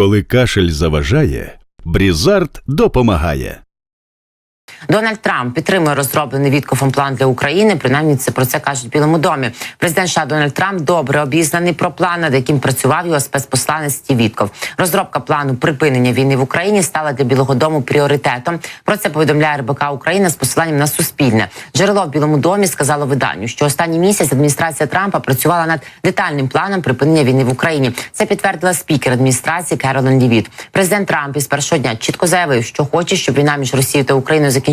Коли кашель заважає, Брізард допомагає. Дональд Трамп підтримує розроблений Віткофом план для України. Принаймні, це про це кажуть в Білому домі. Президент США Дональд Трамп добре обізнаний про план, над яким працював його спецпосланець Стів Вітков. Розробка плану припинення війни в Україні стала для Білого Дому пріоритетом. Про це повідомляє РБК Україна з посиланням на Суспільне. Джерело в Білому домі сказало виданню, що останній місяць адміністрація Трампа працювала над детальним планом припинення війни в Україні. Це підтвердила спікер адміністрації Керолин Лівіт. Президент Трамп із першого дня чітко заявив, що хоче, щоб війна між Росією та Україною закінчилася.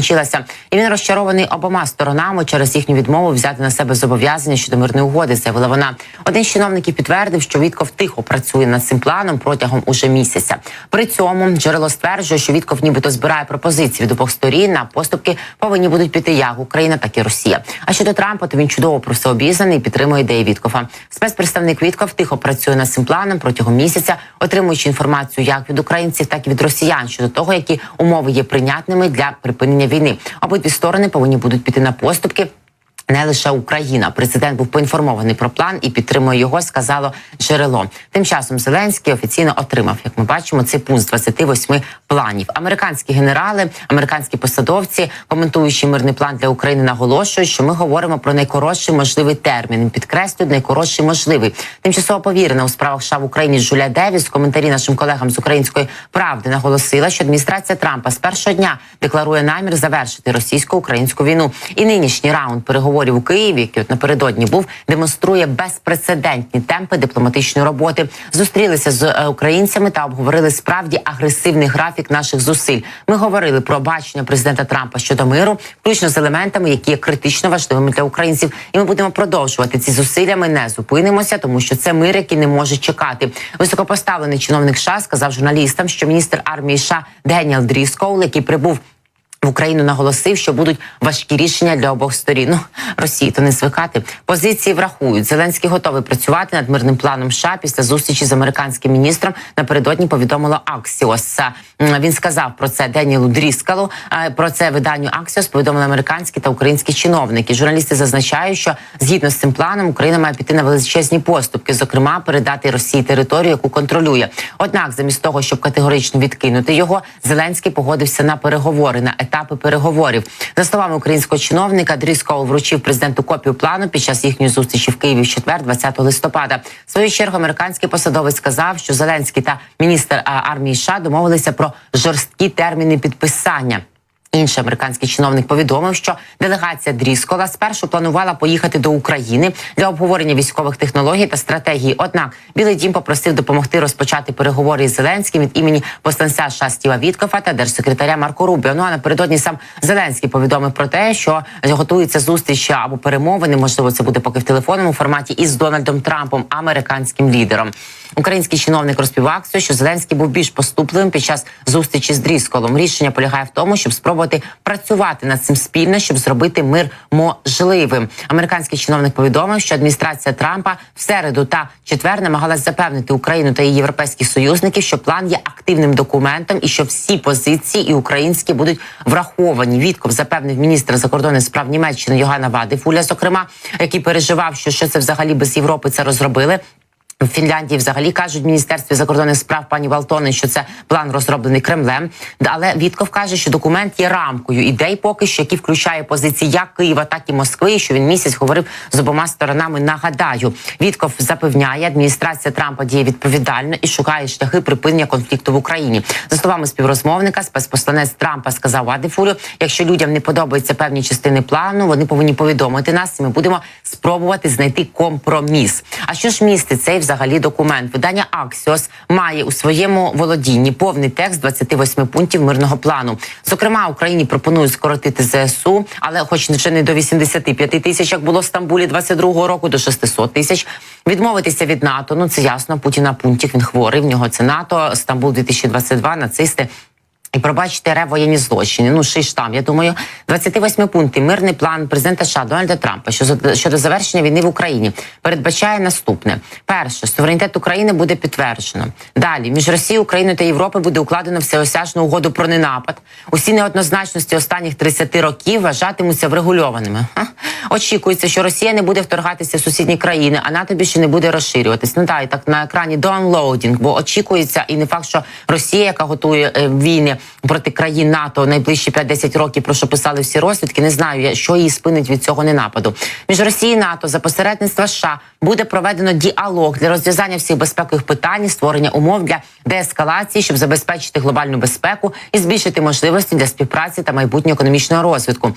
І він розчарований обома сторонами через їхню відмову взяти на себе зобов'язання щодо мирної угоди. Заявила вона. Один з чиновників підтвердив, що Вітков тихо працює над цим планом протягом уже місяця. При цьому джерело стверджує, що Вітков нібито збирає пропозиції від обох сторін. На поступки повинні будуть піти як Україна, так і Росія. А щодо Трампа, то він чудово про все обізнаний і підтримує ідеї Віткофа. Спецпредставник Вітков тихо працює над цим планом протягом місяця, отримуючи інформацію як від українців, так і від росіян щодо того, які умови є прийнятними для припинення війни. Обидві сторони повинні будуть піти на поступки. Не лише Україна, президент був поінформований про план і підтримує його. Сказало джерело. Тим часом Зеленський офіційно отримав, як ми бачимо, цей пункт з 28 планів. Американські генерали, американські посадовці, коментуючи мирний план для України, наголошують, що ми говоримо про найкоротший можливий термін. Підкреслюють найкоротший можливий. Тимчасово повірена у справах США в Україні Жуля Девіс в коментарі нашим колегам з української правди наголосила, що адміністрація Трампа з першого дня декларує намір завершити російсько-українську війну. І нинішній раунд переговорів у Києві, який от напередодні був, демонструє безпрецедентні темпи дипломатичної роботи. Зустрілися з е, українцями та обговорили справді агресивний графік наших зусиль. Ми говорили про бачення президента Трампа щодо миру, включно з елементами, які є критично важливими для українців. І ми будемо продовжувати ці зусилля. Ми не зупинимося, тому що це мир, який не може чекати. Високопоставлений чиновник США сказав журналістам, що міністр армії США Деніел Дріскоул, який прибув. В Україну наголосив, що будуть важкі рішення для обох сторін. Ну, Росії то не звикати. Позиції врахують. Зеленський готовий працювати над мирним планом США після зустрічі з американським міністром. Напередодні повідомило Аксіос. Він сказав про це Денілу Дріскалу. Про це виданню Аксіос повідомили американські та українські чиновники. Журналісти зазначають, що згідно з цим планом Україна має піти на величезні поступки, зокрема передати Росії територію, яку контролює. Однак, замість того, щоб категорично відкинути його, Зеленський погодився на переговори на етапи переговорів. За словами українського чиновника, Дріскол вручив президенту копію плану під час їхньої зустрічі в Києві в четвер, 20 листопада. В свою чергу американський посадовець сказав, що Зеленський та міністр армії США домовилися про жорсткі терміни підписання. Інший американський чиновник повідомив, що делегація Дріскола спершу планувала поїхати до України для обговорення військових технологій та стратегії. Однак Білий Дім попросив допомогти розпочати переговори із Зеленським від імені посланця США Стіва Віткофа та держсекретаря Марко Рубіо. Ну а напередодні сам Зеленський повідомив про те, що готується зустріч або перемовини. Можливо, це буде поки в телефонному форматі із Дональдом Трампом, американським лідером. Український чиновник розповів акцію, що Зеленський був більш поступливим під час зустрічі з Дрісколом. Рішення полягає в тому, щоб спробувати працювати над цим спільно, щоб зробити мир можливим. Американський чиновник повідомив, що адміністрація Трампа в середу та четвер намагалась запевнити Україну та її європейських союзників, що план є активним документом і що всі позиції і українські будуть враховані. Відков запевнив міністр закордонних справ Німеччини Йогана Вадифуля, зокрема, який переживав, що, що це взагалі без Європи це розробили. В Фінляндії взагалі кажуть в міністерстві закордонних справ пані Валтони, що це план розроблений Кремлем. Але Вітков каже, що документ є рамкою ідей, поки що, які включає позиції як Києва, так і Москви. Що він місяць говорив з обома сторонами. Нагадаю, Вітков запевняє, адміністрація Трампа діє відповідально і шукає шляхи припинення конфлікту в Україні. За словами співрозмовника, спецпосланець Трампа сказав Адифурю, якщо людям не подобаються певні частини плану, вони повинні повідомити нас. і Ми будемо спробувати знайти компроміс. А що ж містить цей взагалі документ? Видання Аксіос має у своєму володінні повний текст 28 пунктів мирного плану. Зокрема, Україні пропонують скоротити ЗСУ, але, хоч вже не до 85 тисяч, як було в Стамбулі 22-го року, до 600 тисяч. Відмовитися від НАТО. Ну це ясно. Путіна пунктів він хворий. В нього це НАТО, Стамбул 2022, нацисти. І пробачте РФ воєнні злочини. Ну шиш там. Я думаю, 28 пунктів мирний план президента США Дональда Трампа щодо, щодо завершення війни в Україні передбачає наступне: перше, суверенітет України буде підтверджено. Далі між Росією, Україною та Європою буде укладено всеосяжну угоду про ненапад. Усі неоднозначності останніх 30 років вважатимуться врегульованими. Очікується, що Росія не буде вторгатися в сусідні країни, а НАТО більше не буде розширюватись. Ну так, так на екрані downloading, бо очікується, і не факт, що Росія, яка готує е, війни проти країн НАТО найближчі 5-10 років, про що писали всі розвідки, не знаю, що її спинить від цього ненападу. Між Росією і НАТО за посередництва США буде проведено діалог для розв'язання всіх безпекових питань, створення умов для деескалації, щоб забезпечити глобальну безпеку і збільшити можливості для співпраці та майбутнього економічного розвитку.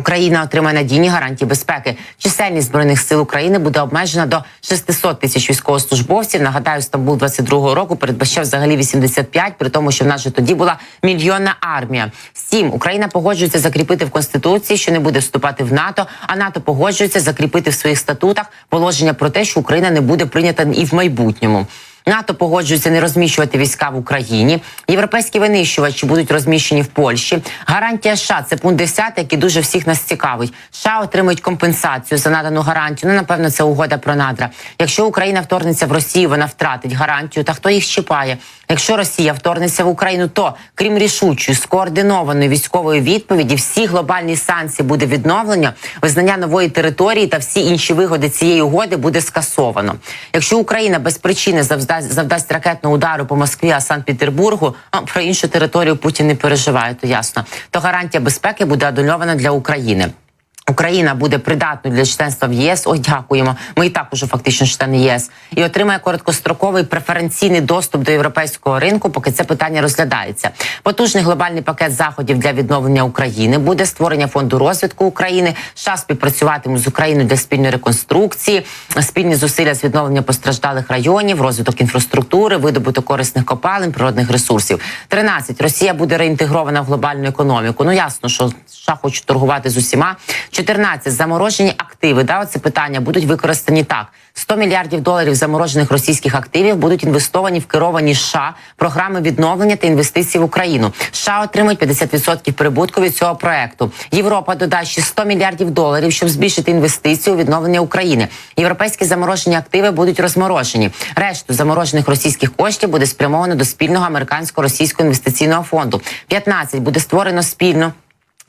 Україна отримає надійні гарантії безпеки. Чисельність збройних сил України буде обмежена до 600 тисяч військовослужбовців. Нагадаю, Стамбул 22-го року передбачав взагалі 85, при тому, що в нас же тоді була мільйонна армія. Сім Україна погоджується закріпити в конституції, що не буде вступати в НАТО. А НАТО погоджується закріпити в своїх статутах положення про те, що Україна не буде прийнята і в майбутньому. НАТО погоджується не розміщувати війська в Україні. Європейські винищувачі будуть розміщені в Польщі. Гарантія США це пункт 10, який дуже всіх нас цікавить. США отримують компенсацію за надану гарантію. Ну напевно, це угода про надра. Якщо Україна вторгнеться в Росію, вона втратить гарантію. Та хто їх чіпає? Якщо Росія вторгнеться в Україну, то крім рішучої скоординованої військової відповіді, всі глобальні санкції буде відновлено, визнання нової території та всі інші вигоди цієї угоди буде скасовано. Якщо Україна без причини завдасть, завдасть ракетного удару по Москві, а Санкт-Петербургу, а про іншу територію Путін не переживає, то ясно. То гарантія безпеки буде адольована для України. Україна буде придатною для членства в ЄС. Ой, дякуємо. Ми і так уже фактично члени ЄС і отримає короткостроковий преференційний доступ до європейського ринку, поки це питання розглядається. Потужний глобальний пакет заходів для відновлення України буде створення фонду розвитку України. США співпрацюватимуть з Україною для спільної реконструкції, спільні зусилля з відновлення постраждалих районів, розвиток інфраструктури, видобуток корисних копалин, природних ресурсів. 13. Росія буде реінтегрована в глобальну економіку. Ну ясно, що США хочуть торгувати з усіма. 14. Заморожені активи. Да, це питання будуть використані так. 100 мільярдів доларів заморожених російських активів будуть інвестовані в керовані США програми відновлення та інвестицій в Україну. США отримують 50% прибутку від цього проекту. Європа додасть ще 100 мільярдів доларів, щоб збільшити інвестиції у відновлення України. Європейські заморожені активи будуть розморожені. Решту заморожених російських коштів буде спрямовано до спільного американсько-російського інвестиційного фонду. 15. буде створено спільно.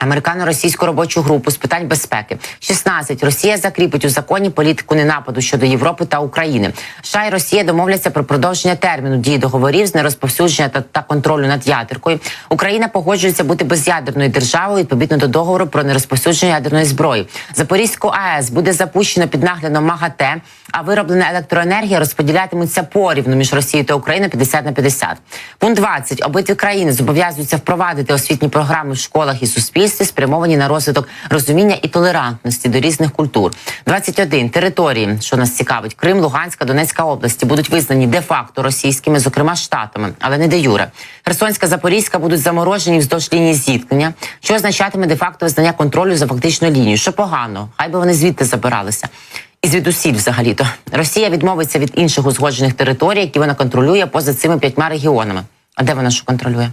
Американо-російську робочу групу з питань безпеки. 16. Росія закріпить у законі політику ненападу щодо Європи та України. США і Росія домовляться про продовження терміну дії договорів з нерозповсюдження та, та контролю над ядеркою. Україна погоджується бути безядерною державою відповідно до договору про нерозповсюдження ядерної зброї. Запорізьку АЕС буде запущено під наглядом МАГАТЕ, а вироблена електроенергія розподілятиметься порівну між Росією та Україною 50 на 50. Пункт 20. Обидві країни зобов'язуються впровадити освітні програми в школах і суспільстві, спрямовані на розвиток розуміння і толерантності до різних культур. 21. Території, що нас цікавить, Крим, Луганська, Донецька області будуть визнані де-факто російськими, зокрема штатами, але не де юре. Херсонська, Запорізька будуть заморожені вздовж лінії зіткнення, що означатиме де-факто визнання контролю за фактичною лінією. Що погано, хай би вони звідти забиралися. І звідусіль взагалі-то Росія відмовиться від інших узгоджених територій, які вона контролює поза цими п'ятьма регіонами. А де вона що контролює?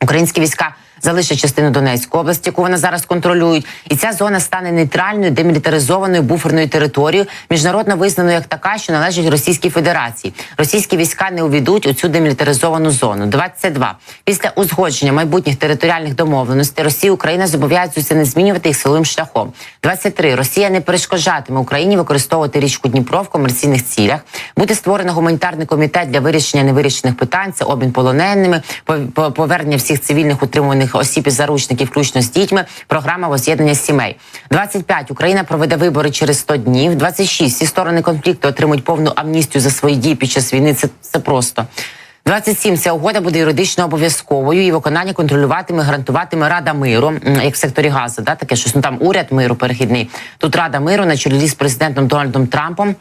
Українські війська залишать частину Донецької області, яку вони зараз контролюють, і ця зона стане нейтральною демілітаризованою буферною територією, міжнародно визнаною як така, що належить Російській Федерації. Російські війська не увійдуть у цю демілітаризовану зону. 22. Після узгодження майбутніх територіальних домовленостей Росія Україна зобов'язуються не змінювати їх силовим шляхом. 23. Росія не перешкоджатиме Україні використовувати річку Дніпро в комерційних цілях. Буде створено гуманітарний комітет для вирішення невирішених питань. Це обмін полоненими, по- по- повернення всіх цивільних утримуваних осіб і заручників, включно з дітьми. Програма воз'єднання сімей. 25. Україна проведе вибори через 100 днів. 26. Всі сторони конфлікту отримують повну амністію за свої дії під час війни. Це, це просто. 27. Ця угода буде юридично обов'язковою. Її виконання контролюватиме, гарантуватиме Рада миру, як в секторі газу. Да, таке щось ну там уряд миру перехідний. Тут Рада миру на чолі з президентом Дональдом Трампом.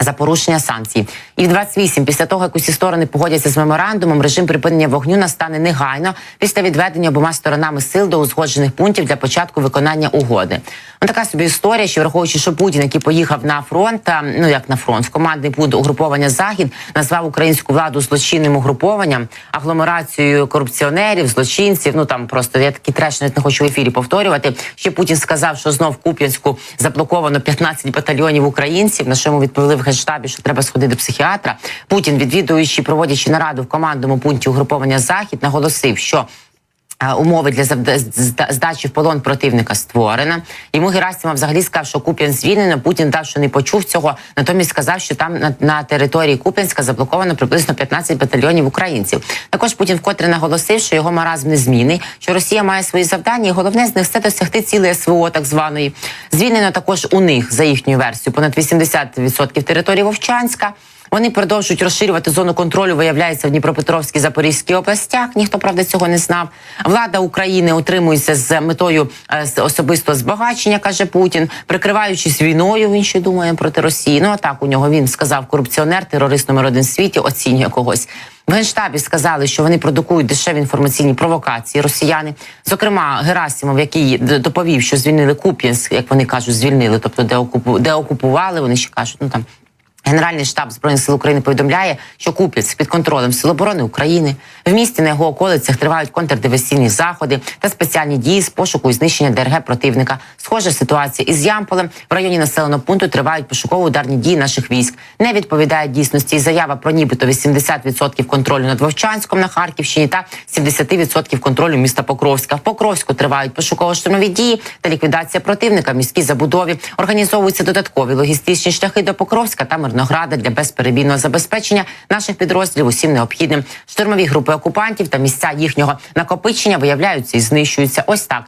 За порушення санкцій. І в 28, після того, як усі сторони погодяться з меморандумом, режим припинення вогню настане негайно після відведення обома сторонами сил до узгоджених пунктів для початку виконання угоди. Ну, така собі історія, що враховуючи, що Путін, який поїхав на фронт, а, ну як на фронт, в командний пункт угруповання Захід, назвав українську владу злочинним угрупованням, агломерацією корупціонерів, злочинців. Ну там просто я такий треш не хочу в ефірі повторювати. Ще Путін сказав, що знов в Куп'янську заблоковано 15 батальйонів українців. На що йому відповіли в генштабі, що треба сходити до психіатра. Путін, відвідуючи, проводячи нараду в командному пункті угруповання Захід, наголосив, що Умови для здачі в полон противника створена. Йому Герасимов взагалі сказав, що Куп'ян звільнено. Путін дав, що не почув цього. Натомість сказав, що там на, на території Куп'янська заблоковано приблизно 15 батальйонів українців. Також Путін вкотре наголосив, що його маразм не змінний, що Росія має свої завдання, і головне з них це досягти цілої СВО, так званої. Звільнено також у них за їхньою версією понад 80% території Вовчанська. Вони продовжують розширювати зону контролю, виявляється в Дніпропетровській Запорізькій областях. Ніхто правда цього не знав. Влада України утримується з метою е, особистого збагачення, каже Путін, прикриваючись війною. Він ще думає проти Росії. Ну а так у нього він сказав корупціонер, терорист номер один в світі, оцінює когось. В генштабі сказали, що вони продукують дешеві інформаційні провокації. Росіяни, зокрема, Герасимов, який доповів, що звільнили Куп'янськ, як вони кажуть, звільнили, тобто де окупу де окупували. Вони ще кажуть, ну там. Генеральний штаб збройних сил України повідомляє, що Куп'янськ під контролем Сил оборони України в місті на його околицях тривають контрдиверсійні заходи та спеціальні дії з пошуку і знищення ДРГ противника. Схожа ситуація із Ямполем в районі населеного пункту тривають пошуково-ударні дії наших військ. Не відповідає дійсності заява про нібито 80% контролю над Вовчанськом на Харківщині та 70% контролю міста Покровська. В Покровську тривають пошуково-штурмові дії та ліквідація противника в міській забудові. Організовуються додаткові логістичні шляхи до Покровська та Мирнограда для безперебійного забезпечення наших підрозділів усім необхідним. Штурмові групи окупантів та місця їхнього накопичення виявляються і знищуються. Ось так